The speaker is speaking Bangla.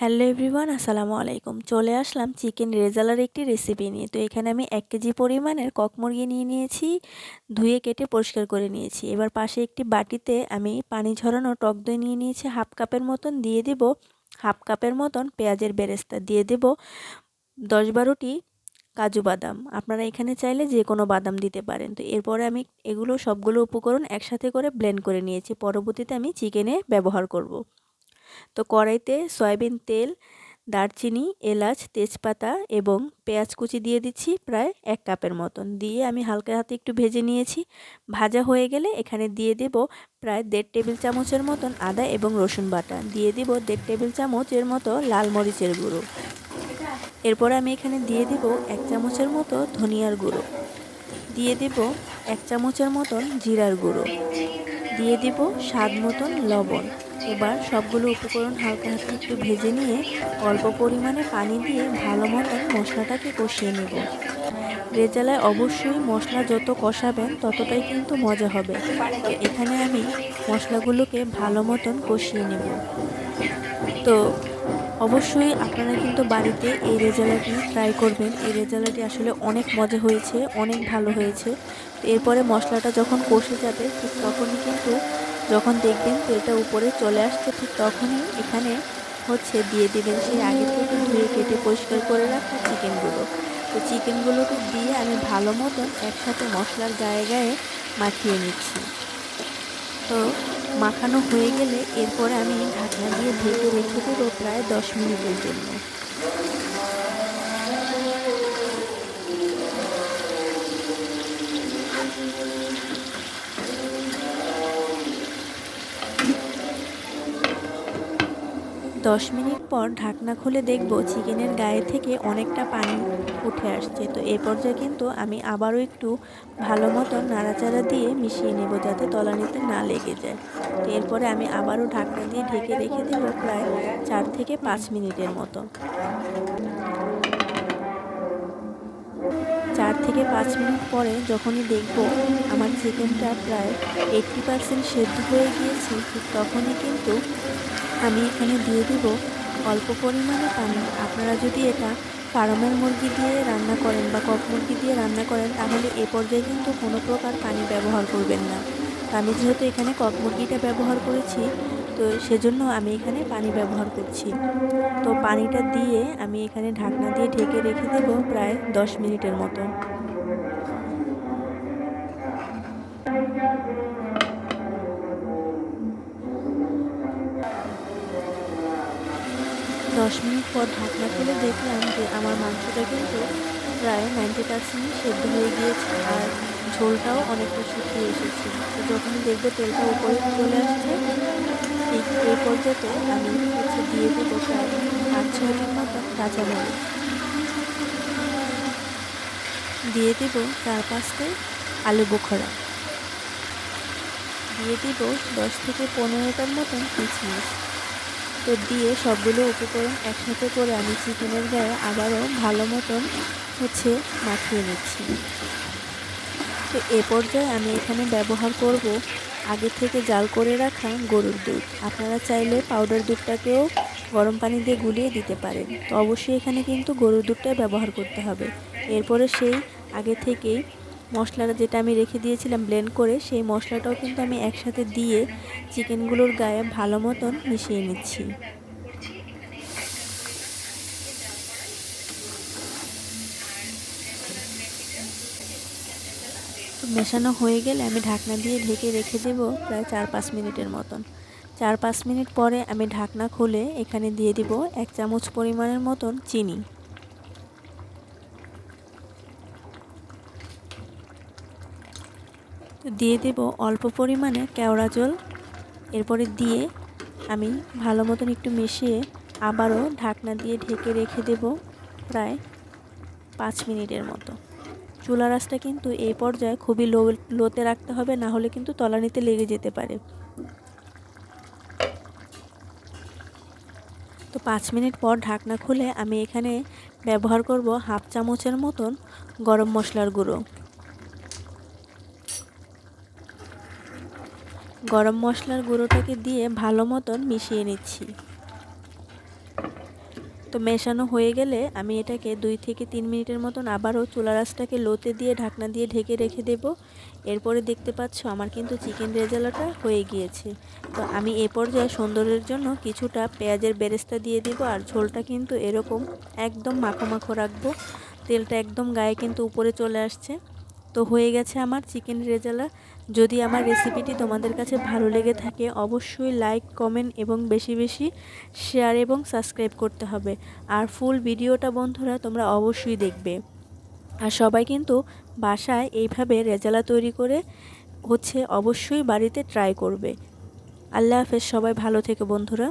হ্যালো এভরিওয়ান, আসসালামু আলাইকুম। চলে আসলাম চিকেন রেজালার একটি রেসিপি নিয়ে। তো এখানে আমি এক কেজি পরিমাণের কক মুরগি নিয়ে নিয়েছি, ধুয়ে কেটে পরিষ্কার করে নিয়েছি। এবার পাশে একটি বাটিতে আমি পানি ঝরানো টক দই নিয়ে নিয়েছি, হাফ কাপের মতন দিয়ে দেব, হাফ কাপের মতন পেঁয়াজের বেরেস্তা দিয়ে দেব, দশ বারোটি কাজু বাদাম। আপনারা এখানে চাইলে যে কোনো বাদাম দিতে পারেন। তো এরপরে আমি এগুলো সবগুলো উপকরণ একসাথে করে ব্লেন্ড করে নিয়েছি। পরবর্তীতে আমি চিকেনে ব্যবহার করব। তো কড়াইতে সয়াবিন তেল, দারচিনি, এলাচ, তেজপাতা এবং পেঁয়াজ কুচি দিয়ে দিচ্ছি প্রায় এক কাপের মতন। দিয়ে আমি হালকা হাতে একটু ভেজে নিয়েছি। ভাজা হয়ে গেলে এখানে দিয়ে দেব প্রায় দেড় টেবিল চামচের মতন আদা এবং রসুন বাটা। দিয়ে দিব দেড় টেবিল চামচের মতো লাল মরিচের গুঁড়ো। এরপর আমি এখানে দিয়ে দিব এক চামচের মতো ধনিয়ার গুঁড়ো। দিয়ে দেব এক চামচের মতন জিরার গুঁড়ো। দিয়ে দিব স্বাদ মতন লবণ। এবার সবগুলো উপকরণ হালকা হাতে একটু ভেজে নিয়ে অল্প পরিমাণে পানি দিয়ে ভালো মতন মশলাটাকে কষিয়ে নেব। রেজালায় অবশ্যই মশলা যত কষাবেন ততটাই কিন্তু মজা হবে। এখানে আমি মশলাগুলোকে ভালো মতন কষিয়ে নেব। তো অবশ্যই আপনারা কিন্তু বাড়িতে এই রেজালাটি ট্রাই করবেন। এই রেজালাটি আসলে অনেক মজা হয়েছে, অনেক ভালো হয়েছে। এরপরে মশলাটা যখন কষে যাবে, ঠিক তখনই কিন্তু যখন দেখবেন তেলটা উপরে চলে আসছে, ঠিক তখনই এখানে হচ্ছে দিয়ে দেবেন সেই আগে থেকে ধুয়ে কেটে পরিষ্কার করে রাখা চিকেনগুলো তো চিকেনগুলোকে দিয়ে আমি ভালো মতন একসাথে মশলার গায়ে গায়ে মাখিয়ে নিচ্ছি। তো মাখানো হয়ে গেলে এরপর আমি ঢাকনা দিয়ে ঢেকে রেখে দেবো প্রায় দশ মিনিটের জন্য। দশ মিনিট পর ঢাকনা খুলে দেখব চিকেনের গায়ে থেকে অনেকটা পানি উঠে আসছে। তো এ পর্যায়ে কিন্তু আমি আবারও একটু ভালো মতো নাড়াচাড়া দিয়ে মিশিয়ে নেব যাতে তলানিতে না লেগে যায়। তো এরপরে আমি আবারও ঢাকনা দিয়ে ঢেকে রেখে দেবো প্রায় চার থেকে পাঁচ মিনিটের মতো। চার থেকে পাঁচ মিনিট পরে যখনই দেখব আমার চিকেনটা প্রায় এইটটি পারসেন্ট সেদ্ধ হয়ে গিয়েছে, ঠিক তখনই কিন্তু আমি এখানে দিয়ে দিব অল্প পরিমাণে পানি। আপনারা যদি এটা ফার্মের মুরগি দিয়ে রান্না করেন বা কক মুরগি দিয়ে রান্না করেন, তাহলে এ পর্যায়ে কিন্তু কোনো প্রকার পানি ব্যবহার করবেন না। আমি যেহেতু এখানে কক মুরগিটা ব্যবহার করেছি, তো সেজন্য আমি এখানে পানি ব্যবহার করছি। তো পানিটা দিয়ে আমি এখানে ঢাকনা দিয়ে ঢেকে রেখে দেব প্রায় দশ মিনিটের মতো। পর ঢাকনা খুলে দেখলাম যে আমার মাংসটা কিন্তু প্রায় নাইনটি পার্সেন্ট সেদ্ধ হয়ে গিয়েছে আর ঝোলটাও অনেকটা শুকিয়ে এসেছে। তো যখন দেখবে তেলটা উপরে চলে আসছে এই এই পর্যায়ে আমি হচ্ছে দিয়ে দেবো প্রায় পাঁচ ছয়টির মতো কাঁচামরিচ দিয়ে দেব চার পাঁচটা আলু বোখরা। দিয়ে দিব দশ থেকে পনেরোটার মতন কিচমিচ তো দিয়ে সবগুলো উপকরণ একসাথে করে আমি চিকেনের গায়ে আবারও ভালো মতন হচ্ছে মাখিয়ে নিচ্ছি। তো এ পর্যায়ে আমি এখানে ব্যবহার করব আগে থেকে জাল করে রাখা গরুর দুধ। আপনারা চাইলে পাউডার দুধটাকেও গরম পানি দিয়ে গুলিয়ে দিতে পারেন। তো অবশ্যই এখানে কিন্তু গরুর দুধটাই ব্যবহার করতে হবে। এরপরে সেই আগে থেকেই মশলাটা যেটা আমি রেখে দিয়েছিলাম ব্লেন্ড করে, সেই মশলাটাও কিন্তু আমি একসাথে দিয়ে চিকেনগুলোর গায়ে ভালো মতন মিশিয়ে নিচ্ছি। মেশানো হয়ে গেলে আমি ঢাকনা দিয়ে ঢেকে রেখে দেব প্রায় চার পাঁচ মিনিটের মতন। চার পাঁচ মিনিট পরে আমি ঢাকনা খুলে এখানে দিয়ে দিব এক চামচ পরিমাণের মতন চিনি। দিয়ে দেব অল্প পরিমাণে কেওড়া জল। এরপরে দিয়ে আমি ভালো মতন একটু মিশিয়ে আবারও ঢাকনা দিয়ে ঢেকে রেখে দেব প্রায় পাঁচ মিনিটের মতো। চুলা রাসটা কিন্তু এই পর্যায়ে খুবই লো, লোতে রাখতে হবে, না হলে কিন্তু তলানিতে লেগে যেতে পারে। তো পাঁচ মিনিট পর ঢাকনা খুলে আমি এখানে ব্যবহার করব হাফ চামচের মতন গরম মশলার গুঁড়ো। গরম মশলার গুঁড়োটাকে দিয়ে ভালো মতন মিশিয়ে নিচ্ছি। তো মেশানো হয়ে গেলে আমি এটাকে দুই থেকে তিন মিনিটের মতন আবারও চুলা রাসটাকে লোতে দিয়ে ঢাকনা দিয়ে ঢেকে রেখে দেব। এরপরে দেখতে পাচ্ছ আমার কিন্তু চিকেন রেজালাটা হয়ে গিয়েছে। তো আমি এ পর্যায়ে সৌন্দর্যের জন্য কিছুটা পেঁয়াজের বেরেস্তা দিয়ে দিব আর ঝোলটা কিন্তু এরকম একদম মাখো মাখো রাখব। তেলটা একদম গায়ে কিন্তু উপরে চলে আসছে। তো হয়ে গেছে আমার চিকেন রেজালা। যদি আমার রেসিপিটি তোমাদের কাছে ভালো লেগে থাকে, অবশ্যই লাইক, কমেন্ট এবং বেশি বেশি শেয়ার এবং সাবস্ক্রাইব করতে হবে। আর ফুল ভিডিওটা বন্ধুরা তোমরা অবশ্যই দেখবে। আর সবাই কিন্তু বাসায় এইভাবে রেজালা তৈরি করে হচ্ছে অবশ্যই বাড়িতে ট্রাই করবে। আল্লাহ হাফেজ, সবাই ভালো থেকে বন্ধুরা।